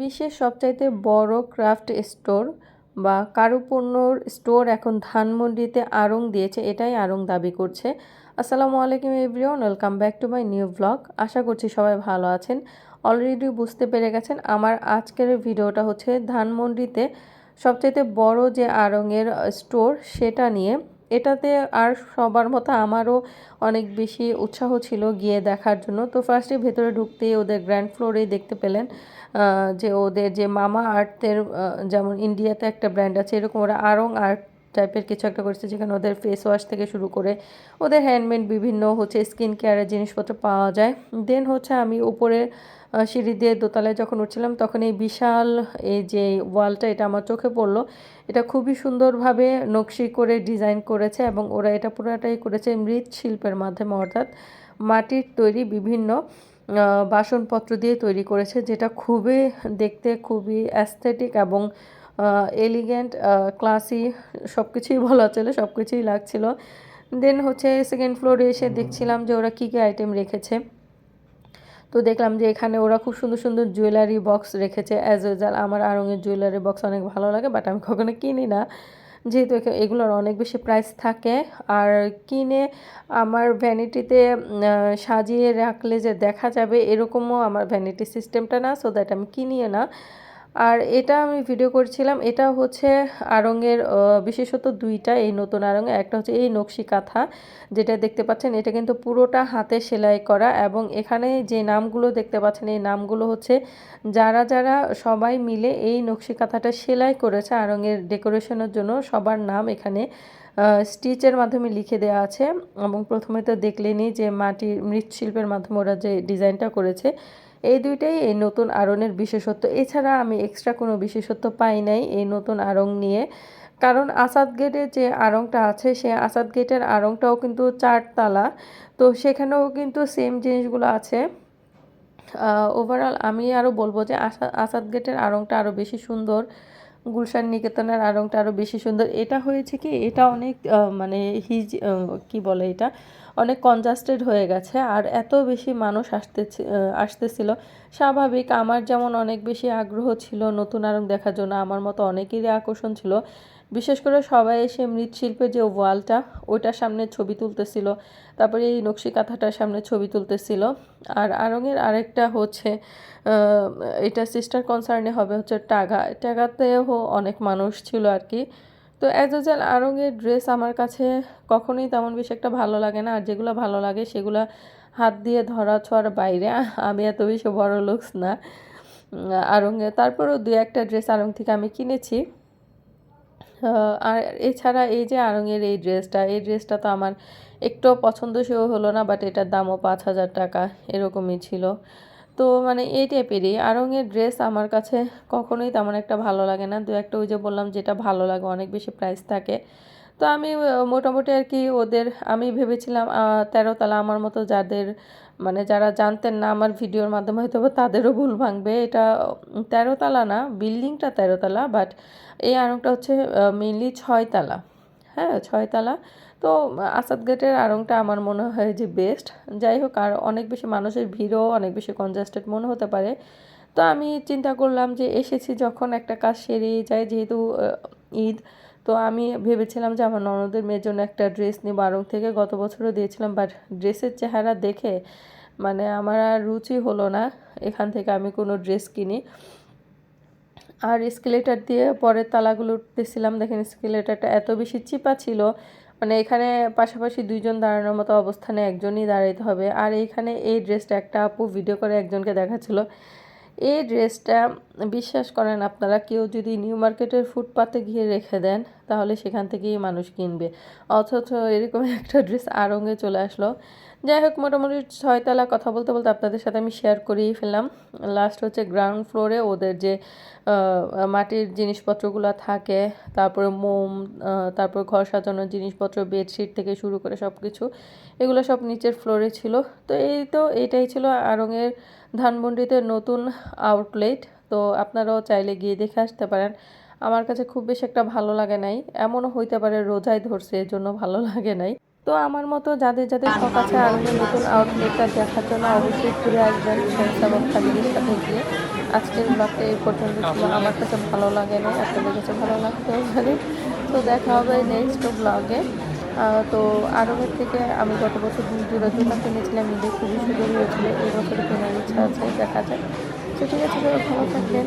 বিশ্বের সবচাইতে বড় ক্রাফট স্টোর বা কারুপণ্যর স্টোর এখন ধানমন্ডিতে আড়ং দিয়েছে, এটাই আড়ং দাবি করছে। আসসালামু আলাইকুম everyone, welcome back to my new blog. আশা করছি সবাই ভালো আছেন। অলরেডি বুঝতে পেরে গেছেন, আমার আজকের ভিডিওটা হচ্ছে ধানমন্ডিতে সবচাইতে বড় যে আড়ংয়ের স্টোর সেটা নিয়ে। এটাতে আর সবার মতো আমারও অনেক বেশি উৎসাহ ছিল গিয়ে দেখার জন্য। তো ফার্স্টে ভেতরে ঢুকতেই ওদের গ্র্যান্ড ফ্লোরেই দেখতে পেলেন যে ওদের যে মামা আর্থের যেমন ইন্ডিয়াতে একটা ব্র্যান্ড আছে, এরকম ওরা আরং আর্ট টাইপের কিছু একটা করেছে যেখানে ওদের ফেস ওয়াশ থেকে শুরু করে ওদের হ্যান্ডমেড বিভিন্ন হচ্ছে স্কিন কেয়ারের জিনিসপত্র পাওয়া যায়। দেন হচ্ছে আমি উপরে সিঁড়ি দিয়ে দোতলায় যখন উঠছিলাম তখন এই বিশাল এই যে ওয়ালটা এটা আমার চোখে পড়ল। এটা খুবই সুন্দরভাবে নকশি করে ডিজাইন করেছে এবং ওরা এটা পুরোটাই করেছে মৃৎ শিল্পের মাধ্যমে অর্থাৎ মাটির তৈরি বিভিন্ন বাসনপত্র দিয়ে তৈরি করেছে যেটা খুবই দেখতে খুবই অ্যাস্থেটিক এবং এলিগেন্ট ক্লাসি সব কিছুই বলা চলে সব কিছুই লাগছিল। দেন হচ্ছে সেকেন্ড ফ্লোরে এসে দেখছিলাম যে ওরা কী কী আইটেম রেখেছে। তো দেখলাম যে এখানে ওরা খুব সুন্দর সুন্দর জুয়েলারি বক্স রেখেছে। অ্যাজ ওয়েজাল আমার আরঙের জুয়েলারি বক্স অনেক ভালো লাগে বাট আমি কখনো কিনি না। যেহেতু এগুলোর অনেক বেশি প্রাইস থাকে। আর কিনে আমার ভ্যানিটিতে সাজিয়ে রাখলে যে দেখা যাবে, এরকমও আমার ভ্যানিটি সিস্টেমটা না সো দ্যাট আমি কিনিও না। আর এটা আমি ভিডিও করছিলাম, এটা হচ্ছে আড়ঙের বিশেষত দুইটা এই নতুন আড়ঙে, একটা হচ্ছে এই নকশি কাঁথা, যেটা দেখতে পাচ্ছেন, এটা কিন্তু পুরোটা হাতে সেলাই করা এবং এখানে যে নামগুলো দেখতে পাচ্ছেন, এই নামগুলো হচ্ছে যারা যারা সবাই মিলে এই নকশি কাঁথাটা সেলাই করেছে আড়ঙের ডেকোরেশনের জন্য, সবার নাম এখানে স্টিচের মাধ্যমে লিখে দেওয়া আছে এবং প্রথমে তো দেখলেনি যে মাটির মৃৎশিল্পের মাধ্যমে ওরা যে ডিজাইনটা করেছে এই দুইটাই এই নতুন আরনের বিশেষত্ব। এছাড়া আমি এক্সট্রা কোনো বিশেষত্ব পাই নাই এই নতুন আরং নিয়ে। কারণ আসাদ গেটের যে আরংটা আছে, সে আসাদ গেটের আড়ংটাও কিন্তু চারতলা। তো সেখানেও কিন্তু সেম জিনিসগুলো আছে। ওভারঅল আমি আরও বলব যে আসাদ গেটের আড়ংটা আরও বেশি সুন্দর। গুলশান নিকেতনের আড়ংটা আরও বেশি সুন্দর। এটা হয়েছে কি, এটা অনেক মানে হিজ কি বলে এটা? অনেক কনজাস্টেড হয়ে গেছে আর এত বেশি মানুষ আসতে আসতেছিল। স্বাভাবিক, আমার যেমন অনেক বেশি আগ্রহ ছিল নতুন আরং দেখার জন্য, আমার মতো অনেকেরই আকর্ষণ ছিল। বিশেষ করে সবাই এসে মৃৎশিল্পের যে ওয়ালটা, ওইটার সামনে ছবি তুলতেছিল। তারপরে এই নকশি কাঁথাটার সামনে ছবি তুলতেছিল। আর আরঙের আরেকটা হচ্ছে এটা সিস্টার কনসার্নে হবে হচ্ছে টাগা। টাগাতেও অনেক মানুষ ছিল আর কি। তো অ্যাজ ইউজুয়াল আরঙের ড্রেস আমার কাছে কখনোই তেমন বেশি একটা ভালো লাগে না। আর যেগুলো ভালো লাগে সেগুলো হাত দিয়ে ধরা ছোঁয়ার বাইরে। আমি এত বেশি বড় লুকস না আরঙে তারপরেও দু একটা ড্রেস আরং থেকে আমি কিনেছি। আর এছাড়া এই যে আরঙের এই ড্রেসটা এই ড্রেসটা তো আমার একটু পছন্দসই হলো না বাট এটার দামও পাঁচ হাজার টাকা, এরকমই ছিল। তো মানে এই টাইপেরই আরঙের ড্রেস আমার কাছে কখনোই তেমন একটা ভালো লাগে না। দু একটা ওই যে বললাম, যেটা ভালো লাগে, অনেক বেশি প্রাইস থাকে। তো আমি মোটামুটি আর কি ওদের, আমি ভেবেছিলাম তেরোতলা আমার মতো যাদের মানে যারা জানতেন না আমার ভিডিওর মাধ্যমে হয়তো তাদেরও ভুল ভাঙবে। এটা তেরোতলা না, বিল্ডিংটা তেরোতলা বাট এই আড়ংটা হচ্ছে মেনলি ছয়তলা হ্যাঁ ছয়তলা তো আসাদ গেটের আড়ংটা আমার মনে হয় যে বেস্ট যাই হোক, আর অনেক বেশি মানুষের ভিড়ও অনেক বেশি কনজাস্টেড মনে হতে পারে। তো আমি চিন্তা করলাম যে এসেছি যখন একটা কাজ সেরেই যায় যেহেতু ঈদ। তো আমি ভেবেছিলাম যে আমার ননদের মেয়ের জন্য একটা ড্রেস নিব। আরং থেকে গত বছরও দিয়েছিলাম বাট ড্রেসের চেহারা দেখে মানে আমার আর রুচি হলো না। এখান থেকে আমি কোনো ড্রেস কিনি। আর স্কেলেটার দিয়ে পরের তালাগুলো উঠতেছিলাম। দেখেন স্কেলেটারটা এত বেশি চিপা ছিল। মানে এখানে পাশাপাশি দুইজন দাঁড়ানোর মতো অবস্থানে একজনই দাঁড়াইতে হবে। আর এইখানে এই ড্রেসটা একটা আপু ভিডিও করে একজনকে দেখাচ্ছিল। এই ড্রেসটা বিশ্বাস করেন আপনারা কেউ যদি নিউ মার্কেটের ফুটপাতে গিয়ে রেখে দেন তাহলে সেখান থেকেই মানুষ কিনবে। অথচ এরকম একটা ড্রেস আরঙে চলে আসলো। যাই হোক, মোটামুটি ছয়তলা কথা বলতে বলতে আপনাদের সাথে আমি শেয়ার করেই ফেললাম। লাস্ট হচ্ছে গ্রাউন্ড ফ্লোরে ওদের যে মাটির জিনিসপত্রগুলো থাকে, তারপরে মোম তারপর ঘর সাজানোর জিনিসপত্র বেডশিট থেকে শুরু করে সব কিছু এগুলো সব নিচের ফ্লোরে ছিল। তো এই তো এইটাই ছিল আরঙের ধানমন্ডিতে নতুন আউটলেট তো আপনারাও চাইলে গিয়ে দেখে আসতে পারেন। আমার কাছে খুব বেশি একটা ভালো লাগে নাই। এমনও হইতে পারে রোজাই ধরছে জন্য ভালো লাগে নাই। তো আমার মতো যাদের যাদের শখ আছে আরঙের নতুন আউটলেটটা দেখার জন্য অবশ্যই ঘুরে আসবেন ফ্রেন্ডস এবং ফ্যামিলির সাথে গিয়ে। আজকের ব্লগটা এই পর্যন্ত ছিল। আমার কাছে ভালো লাগে না আপনাদের কাছে ভালো লাগতেও পারে। তো দেখা হবে নেক্সট ব্লগে তো আরবের থেকে আমি গত বছর দুই জোড়া জুতা কিনেছিলাম ঈদে খুবই সুন্দর হয়েছিল। এই বছর কেনার ইচ্ছা আছে, দেখা যায় তো ঠিক আছে ভালো থাকবেন।